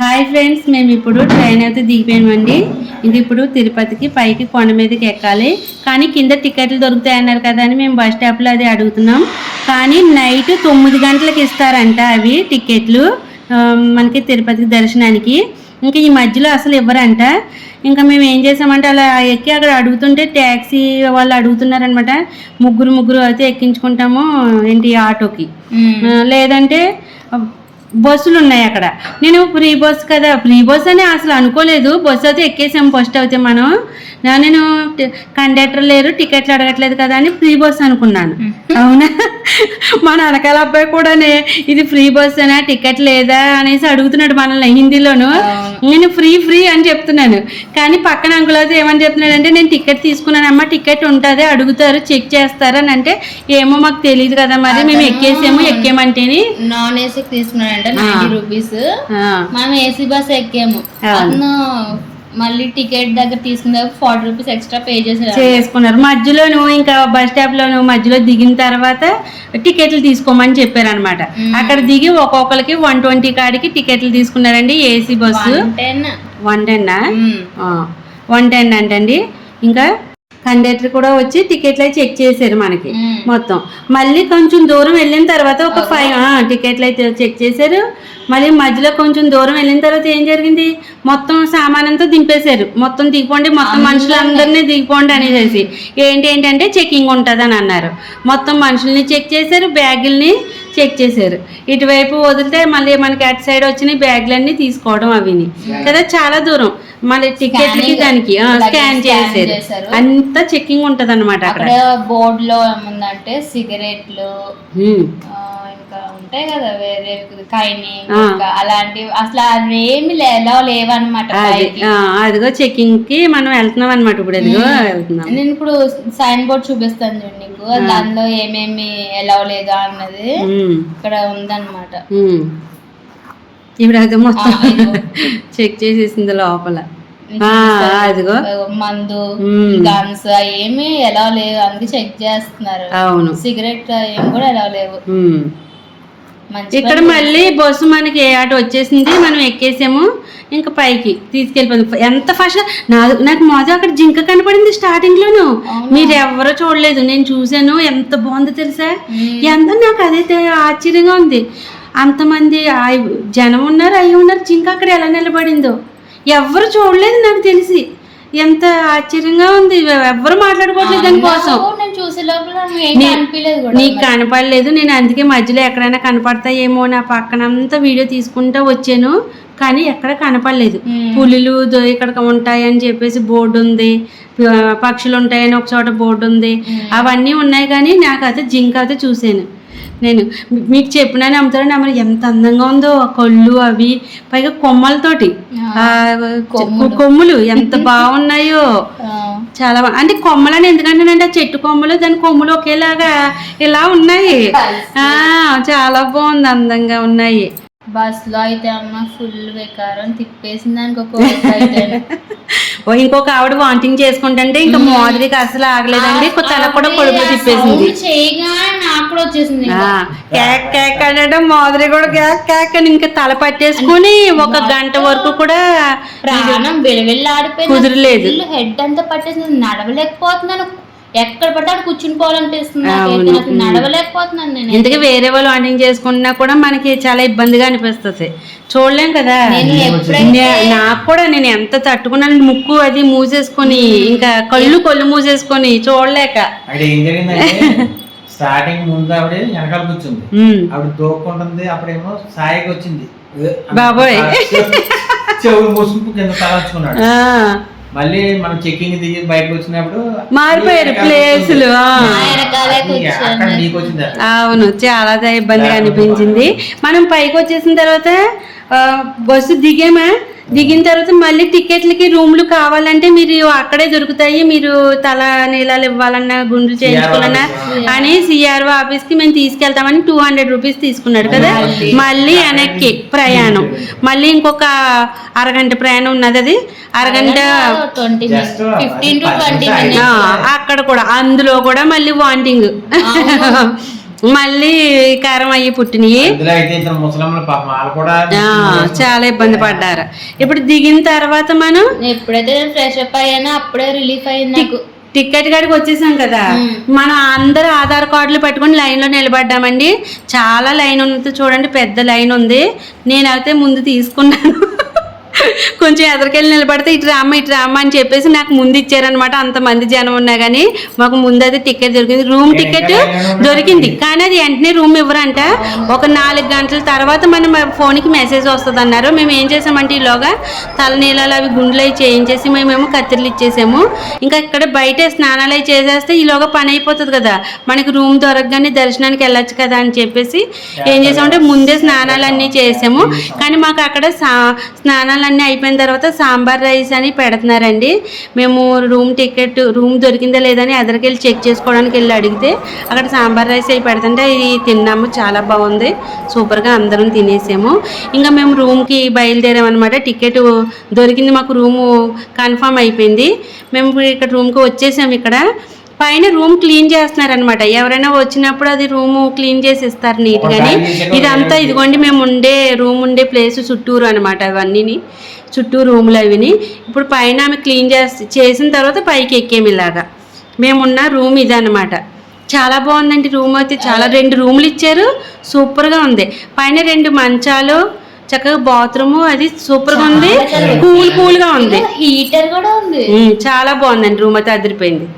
Hi friends మేము ఇప్పుడు train అయితే దిగిపోయామండి. ఇంక ఇప్పుడు తిరుపతికి పైకి కొండ మీదకి ఎక్కాలి. కానీ కింద టికెట్లు దొరుకుతాయి అన్నారు కదా అని మేము బస్ స్టాప్లో అది అడుగుతున్నాం. కానీ నైట్ తొమ్మిది గంటలకు ఇస్తారంట అవి టికెట్లు మనకి తిరుపతికి దర్శనానికి. ఇంకా ఈ మధ్యలో అసలు ఇవ్వరంట. ఇంకా మేము ఏం చేసామంటే అలా ఎక్కి అక్కడ అడుగుతుంటే ట్యాక్సీ వాళ్ళు అడుగుతున్నారనమాట. ముగ్గురు ముగ్గురు అయితే ఎక్కించుకుంటాము ఏంటి ఆటోకి. లేదంటే బస్సులు ఉన్నాయి అక్కడ. నేను ఫ్రీ బస్ కదా ఫ్రీ బస్ అని అసలు అనుకోలేదు. బస్సు అయితే ఎక్కేసాం ఫస్ట్ అయితే మనం. నేను కండక్టర్ లేరు టికెట్లు అడగట్లేదు కదా అని ఫ్రీ బస్ అనుకున్నాను. అవునా? మన వెనకాల అబ్బాయి కూడానే ఇది ఫ్రీ బస్ అనా టికెట్ లేదా అనేసి అడుగుతున్నాడు మనల్ని హిందీలోను. నేను ఫ్రీ ఫ్రీ అని చెప్తున్నాను. కానీ పక్కన అంకుల్ అయితే ఏమని చెప్తున్నాడంటే నేను టికెట్ తీసుకున్నాను అమ్మ టికెట్ ఉంటుంది అడుగుతారు చెక్ చేస్తారు అని అంటే ఏమో మాకు తెలియదు కదా మరి మేము ఎక్కేసాము ఎక్కేమంటేని. నాన్ ఏసీ తీసుకున్నాడంట నైన్టీ రూపీస్ మనం ఏసీ బస్ ఎక్కాము. అతను మళ్ళీ టికెట్ దగ్గర తీసుకున్న ఫార్టీ రూపీస్ ఎక్స్ట్రా పే చేసాడు చేసుకున్నారు. మధ్యలోను ఇంకా బస్ స్టాప్ లోను మధ్యలో దిగిన తర్వాత టికెట్లు తీసుకోమని చెప్పారు అనమాట అక్కడ దిగి ఒక్కొక్కరికి వన్ ట్వంటీ కాడికి టికెట్లు తీసుకున్నారండి AC bus ten one ten one ten అంటండి. ఇంకా కండక్టర్ కూడా వచ్చి టికెట్లు అయితే చెక్ చేశారు మనకి మొత్తం. మళ్ళీ కొంచెం దూరం వెళ్ళిన తర్వాత ఒక ఫైవ్ టికెట్లు అయితే చెక్ చేశారు. మళ్ళీ మధ్యలో కొంచెం దూరం వెళ్ళిన తర్వాత ఏం జరిగింది? మొత్తం సామాన్ అంతా దింపేశారు. మొత్తం దిగిపోండి మొత్తం మనుషులందరినీ దిగిపోండి అనేసి ఏంటి ఏంటంటే చెకింగ్ ఉంటుంది అని అన్నారు. మొత్తం మనుషుల్ని చెక్ చేశారు బ్యాగుల్ని చెక్ చేశారు. ఇటువైపు వదిలితే మళ్ళీ మనకి అటు సైడ్ వచ్చిన బ్యాగులన్నీ తీసుకోవడం అవిని. కదా చాలా దూరం. మళ్ళీ టికెట్లకి దానికి స్కాన్ చేశారు. చేశారు. అంతా చెకింగ్ ఉంటది అనమాట అక్కడ. అక్కడ బోర్డు లో ఏముందంటే సిగరెట్లు ఉంటాయి కదా వేరే కైని. అలాంటివి. అసలు అవి ఏమి ఎలా లేవన్నమాట అదిగో చెకింగ్కి మనం వెళ్తున్నాం అనమాట ఇప్పుడు అదిగో వెళ్తున్నాం. నేను ఇప్పుడు సైన్ బోర్డ్ చూపిస్తాను చూడు నీకు. దానిలో ఏమేమి ఎలా లేదా అన్నది ఇక్కడ ఉందన్నమాట. ఇప్పుడు అది మొత్తం. చెక్ చేసేసింది లోపల. అదిగో. మందు. గన్స్ ఏమి ఎలా లేవు. అందుకే చెక్ చేస్తున్నారు. అవును. సిగరెట్ ఏం కూడా ఎలా లేవు. ఇక్కడ మళ్ళీ బస్సు మనకి ఏ ఆట వచ్చేసింది మనం ఎక్కేసాము ఇంకా పైకి తీసుకెళ్ళిపోయింది. ఎంత ఫస్ట్ నాకు మొదలు అక్కడ జింక కనపడింది స్టార్టింగ్ లోను. మీరు ఎవరో చూడలేదు. నేను చూశాను. ఎంత బాగుందో తెలుసా? ఎంత నాకు అదైతే ఆశ్చర్యంగా ఉంది. అంతమంది జనం ఉన్నారు అయ్యి ఉన్నారు. జింక అక్కడ ఎలా నిలబడిందో. ఎవరు చూడలేదు నాకు తెలిసి. ఎంత ఆశ్చర్యంగా ఉంది. ఎవరు మాట్లాడుకోవట్లేదు దానికోసం. నాకు నేను చూసే లోపల నాకు ఏం నీ- అనిపించలేదు కూడా నీకు కనపడలేదు. నేను అందుకే మధ్యలో ఎక్కడైనా కనపడతాయేమో నా పక్కనంతా వీడియో తీసుకుంటూ వచ్చాను. కానీ ఎక్కడ కనపడలేదు. పులులు దో- ఇక్కడ ఉంటాయని చెప్పేసి బోర్డు ఉంది ఆ, పక్షులు ఉంటాయని ఒక చోట బోర్డు ఉంది అవన్నీ ఉన్నాయి కానీ నాకు అయితే జింక అయితే చూశాను. నేను మీ- మీకు చెప్పినా నమ్ముతారో నమ్మరు. ఎంత అందంగా ఉందో ఆ కళ్ళు అవి. పైగా కొమ్మలతోటి. ఆ, కొమ్ములు ఎంత బాగున్నాయో. ఆ, చాలా అంటే కొమ్మలని ఎందుకంటేనంటే ఆ చెట్టు కొమ్మలు దాని కొమ్ములు ఒకేలాగా ఇలా ఉన్నాయి. ఆ చాలా బాగుంది అందంగా ఉన్నాయి. బస్లో అయితే అమ్మ ఫుల్ బెకారం తిప్పేసింది దానికి ఒక అయితే ఓ ఇంకొక ఆవిడ వాంటింగ్ చేసుకుంటుంటే ఇంకా మోదరికి అసలు ఆగలేదండి. తల కూడా కొడుకు తిప్పేసింది. కేక్ కేక్ అనడం మోదరి కూడా కేక్ కేక్ అని ఇంకా తల పట్టేసుకుని ఒక గంట వరకు కూడా ప్రాణం కుదరలేదు. హెడ్ అంతా పట్టేసింది. నడవలేకపోతున్నాను. ఎక్కడ అక్కడ కూర్చుని పోవాలనిపిస్తుంది. నాకు. నడవలేకపోతున్నాను నేను ఇంతకీ వేరే వాళ్ళు వాంటింగ్ చేసుకుంటున్నా కూడా మనకి చాలా ఇబ్బందిగా అనిపిస్తుంది. చూడలేం కదా. నాకు కూడా నేను ఎంత తట్టుకున్నాను ముక్కు అది మూసేసుకొని ఇంకా కళ్ళు కొళ్ళు మూసేసుకొని చూడలేక. స్టార్టింగ్ ముందు ఆవిడ వెనకాల కూర్చుంది. ఆవిడ దూక్కుంటుంది అప్పుడేమో సాయికి వచ్చింది. బాబోయ్. చెవులు కింద తలంచుకున్నాడు. మళ్ళీ మనం చెక్కింగ్ దిగి బయటకు వచ్చినప్పుడు మారిపోయారు ప్లేసులు. అవును చాలా ఇబ్బందిగా అనిపించింది. మనం పైకి వచ్చేసిన తర్వాత బస్సు దిగామా? దిగిన తర్వాత మళ్ళీ టికెట్లకి రూమ్లు కావాలంటే మీరు అక్కడే దొరుకుతాయి. మీరు తల నీళ్ళలు ఇవ్వాలన్నా గుండ్లు చేయించుకోవాలన్నా. అని సిఆర్ఓ ఆఫీస్కి మేము తీసుకెళ్తామని టూ హండ్రెడ్ రూపీస్ తీసుకున్నాడు కదా. మళ్ళీ. వెనక్కి. ప్రయాణం. మళ్ళీ ఇంకొక అరగంట ప్రయాణం ఉన్నది అది. అరగంట అక్కడ కూడా అందులో కూడా మళ్ళీ వాంటింగ్. మళ్ళీ కారం అయ్యి ఆ, చాలా ఇబ్బంది పడ్డారు. ఇప్పుడు దిగిన తర్వాత మనం ఎప్పుడైతే ఫ్రెష్ అప్ అయ్యానో అప్పుడే రిలీఫ్ అయింది నాకు. టికెట్ కాడికి వచ్చేసాం కదా. మనం అందరూ ఆధార్ కార్డులు పెట్టుకొని లైన్లో నిలబడ్డామండి. చాలా లైన్ ఉంది చూడండి పెద్ద లైన్ ఉంది. నేనైతే ముందు తీసుకున్నాను. కొంచెం ఎదరికెళ్ళి నిలబడితే ఇటు రామ్మ ఇటు రామ్మ అని చెప్పేసి నాకు ముందు ఇచ్చారనమాట అంతమంది జనం ఉన్నా కానీ మాకు ముందు అయితే టికెట్ దొరికింది. రూమ్ టికెట్ దొరికింది. కానీ అది వెంటనే రూమ్ ఇవ్వరంట. ఒక నాలుగు గంటల తర్వాత మన ఫోన్కి మెసేజ్ వస్తుంది అన్నారు మేము ఏం చేసామంటే ఈలోగా తలనీలాలు అవి గుండెలు అవి చేయించేసి మేమేమో కత్తిరలు ఇచ్చేసాము. ఇంకా ఇక్కడ బయట స్నానాలు అవి చేసేస్తే ఈలోగా పని అయిపోతుంది కదా. మనకి రూమ్ దొరకగానే దర్శనానికి వెళ్ళొచ్చు కదా అని చెప్పేసి ఏం చేసామంటే ముందే స్నానాలన్నీ చేసాము. కానీ మాకు అక్కడ సా అన్నీ అయిపోయిన తర్వాత సాంబార్ రైస్ అని పెడుతున్నారండి. మేము రూమ్ టికెట్ రూమ్ దొరికిందా లేదని ఎదరికెళ్ళి చెక్ చేసుకోవడానికి వెళ్ళి అడిగితే అక్కడ సాంబార్ రైస్ అవి పెడుతుంటే ఇది తిన్నాము చాలా బాగుంది. సూపర్గా అందరం తినేసాము. ఇంకా మేము రూమ్కి బయలుదేరామన్నమాట. టికెట్ దొరికింది మాకు రూము కన్ఫర్మ్ అయిపోయింది. మేము ఇక్కడ రూమ్కి వచ్చేసాము ఇక్కడ. పైన రూమ్ క్లీన్ చేస్తున్నారనమాట ఎవరైనా వచ్చినప్పుడు అది రూమ్ క్లీన్ చేసి ఇస్తారు నీట్గాని. ఇదంతా ఇదిగోండి మేము ఉండే రూమ్ ఉండే ప్లేస్ చుట్టూరు అనమాట అవన్నీని చుట్టూ రూములు అవిని. ఇప్పుడు పైన ఆమె క్లీన్ చేసి చేసిన తర్వాత పైకి ఎక్కేమి ఇలాగా. మేమున్న రూమ్ ఇదనమాట చాలా బాగుందండి రూమ్ అయితే. చాలా రెండు రూములు ఇచ్చారు. సూపర్గా ఉంది. పైన రెండు మంచాలు చక్కగా బాత్రూమ్ అది సూపర్గా ఉంది. కూల్ కూల్గా ఉంది. హీటర్ కూడా ఉంది. చాలా బాగుందండి. రూమ్ అయితే అదిరిపోయింది.